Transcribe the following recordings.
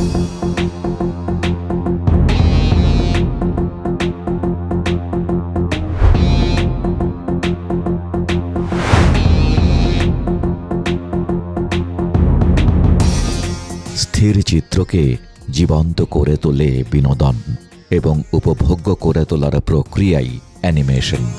স্থির চিত্রকে জীবন্ত করে তোলে বিনোদন এবং উপভোগ্য করে তোলার প্রক্রিয়াই অ্যানিমেশন।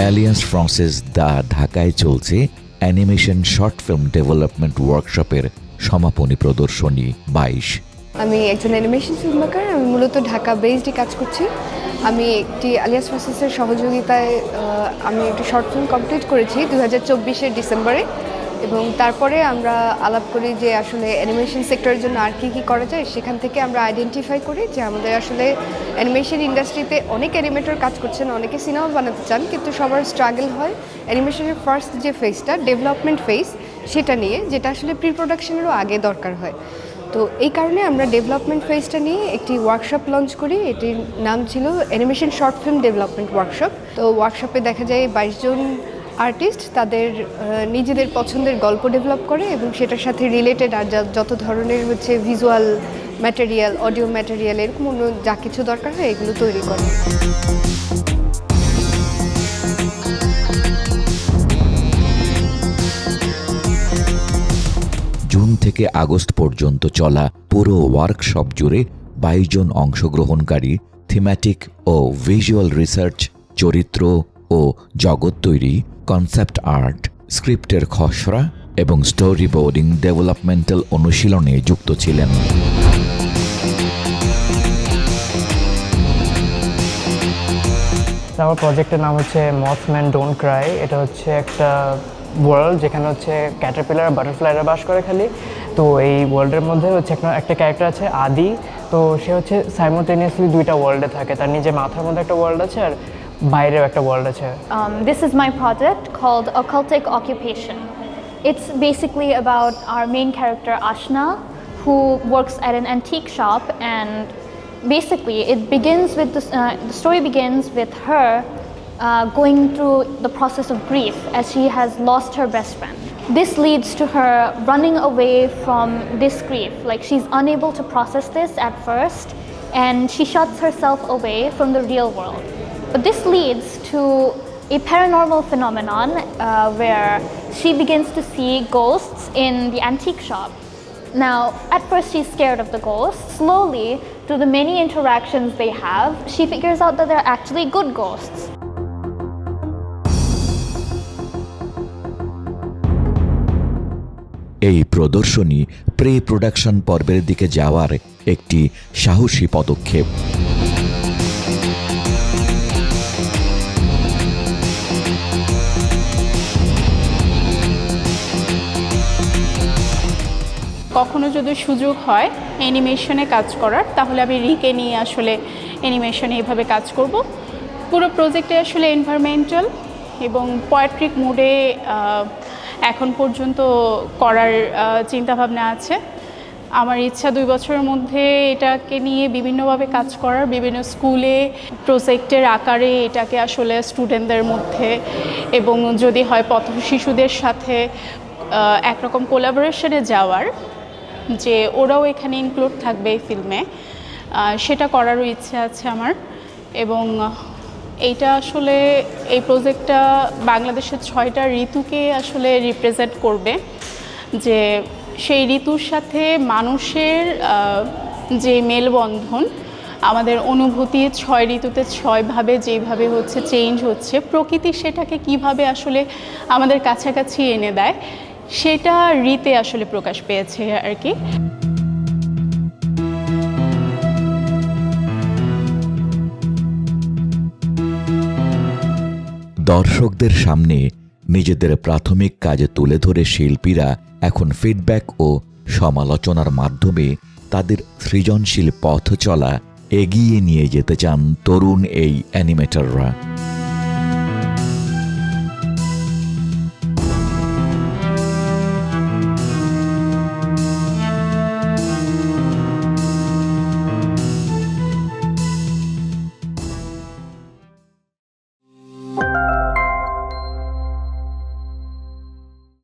অ্যালিয়েন্স ফ্রান্সেস দা ঢাকায় চলছে অ্যানিমেশন শর্ট ফিল্ম ডেভেলপমেন্ট ওয়ার্কশপের সমাপনী প্রদর্শনী বাইশ। আমি একজন অ্যানিমেশন ফিল্ম আমি মূলত ঢাকা বেসডে কাজ করছি। আমি একটি আলিয়াস ফ্রান্সেসের সহযোগিতায় আমি একটি শর্ট ফিল্ম কমপ্লিট করেছি দু হাজার চব্বিশের ডিসেম্বরে। এবং তারপরে আমরা আলাপ করি যে আসলে অ্যানিমেশন সেক্টরের জন্য আর কী কী করা যায়। সেখান থেকে আমরা আইডেন্টিফাই করি যে আমাদের আসলে অ্যানিমেশন ইন্ডাস্ট্রিতে অনেক অ্যানিমেটর কাজ করছেন, অনেকে সিনেমা বানাতে চান, কিন্তু সবার স্ট্রাগল হয় অ্যানিমেশনের ফার্স্ট যে ফেজটা ডেভেলপমেন্ট ফেজ সেটা নিয়ে, যেটা আসলে প্রি প্রোডাকশনেরও আগে দরকার হয়। তো এই কারণে আমরা ডেভেলপমেন্ট ফেজটা নিয়ে একটি ওয়ার্কশপ লঞ্চ করি। এটির নাম ছিল animation short film development workshop তো ওয়ার্কশপে দেখা যায় বাইশ জন আর্টিস্ট তাদের নিজেদের পছন্দের গল্প ডেভেলপ করে এবং সেটার সাথে রিলেটেড আর যত ধরনের হচ্ছে ভিজুয়াল ম্যাটেরিয়াল অডিও ম্যাটেরিয়াল এরকম অন্য যা কিছু দরকার হয় এগুলো তৈরি করে। জুন থেকে আগস্ট পর্যন্ত চলা পুরো ওয়ার্কশপ জুড়ে বাইশ জন অংশগ্রহণকারী থিম্যাটিক ও ভিজুয়াল রিসার্চ চরিত্র ও জগৎ তৈরি কনসেপ্ট আর্ট স্ক্রিপ্টের খসড়া এবং স্টোরি বোর্ডিং ডেভেলপমেন্টাল অনুশীলনে যুক্ত ছিলেন। আমার প্রজেক্টের নাম হচ্ছে মথম্যান ডোন্ট ক্রাই এটা হচ্ছে একটা ওয়ার্ল্ড যেখানে হচ্ছে ক্যাটারপিলার বাটারফ্লাইরা বাস করে খালি। তো এই ওয়ার্ল্ডের মধ্যে হচ্ছে একটা একটা ক্যারেক্টার আছে আদি। তো সে হচ্ছে সাইমultaneously দুইটা ওয়ার্ল্ডে থাকে। তার নিজের মাথার মধ্যে একটা ওয়ার্ল্ড আছে আর বাইরেও একটা ওয়ার্ল্ড আছে Um, this is my project called Occultic Occupation. It's basically about our main character Ashna, who works at an antique shop, and basically it begins with this, uh, the story begins with her uh, going through the process of grief as she has lost her best friend. This leads to her running away from this grief. Like she's unable to process this at first, and she shuts herself away from the real world. But this leads to a paranormal phenomenon uh, where she begins to see ghosts in the antique shop. Now, at first, she's scared of the ghosts. Slowly, through the many interactions they have, she figures out that they're actually good ghosts. এই প্রদর্শনী pre production পর্বের দিকে যাওয়ার একটি সাহসী পদক্ষেপ কখনো যদি সুযোগ হয় অ্যানিমেশনে কাজ করার, তাহলে আমি রিকে নিয়ে আসলে অ্যানিমেশনে এইভাবে কাজ করব। পুরো প্রজেক্টে আসলে এনভায়রনমেন্টাল এবং পোয়েট্রিক মুডে এখন পর্যন্ত করার চিন্তাভাবনা আছে। আমার ইচ্ছা দুই বছরের মধ্যে এটাকে নিয়ে বিভিন্নভাবে কাজ করার, বিভিন্ন স্কুলে প্রজেক্টের আকারে এটাকে আসলে স্টুডেন্টদের মধ্যে এবং যদি হয় পথ শিশুদের সাথে একরকম কোলাবোরেশনে যাওয়ার যে ওরাও এখানে ইনক্লুড থাকবে এই ফিল্মে সেটা করারও ইচ্ছে আছে আমার। এবং এইটা আসলে, এই প্রজেক্টটা বাংলাদেশের ছয়টা ঋতুকে আসলে রিপ্রেজেন্ট করবে। যে সেই ঋতুর সাথে মানুষের যে মেলবন্ধন, আমাদের অনুভূতি ছয় ঋতুতে ছয়ভাবে যেভাবে হচ্ছে চেঞ্জ হচ্ছে, প্রকৃতি সেটাকে কীভাবে আসলে আমাদের কাছাকাছি এনে দেয় সেটা রীতে আসলে প্রকাশ পেয়েছে আর কি। দর্শকদের সামনে নিজেদের প্রাথমিক কাজে তুলে ধরে শিল্পীরা এখন ফিডব্যাক ও সমালোচনার মাধ্যমে তাদের সৃজনশীল পথ চলা এগিয়ে নিয়ে যেতে চান তরুণ এই অ্যানিমেটররা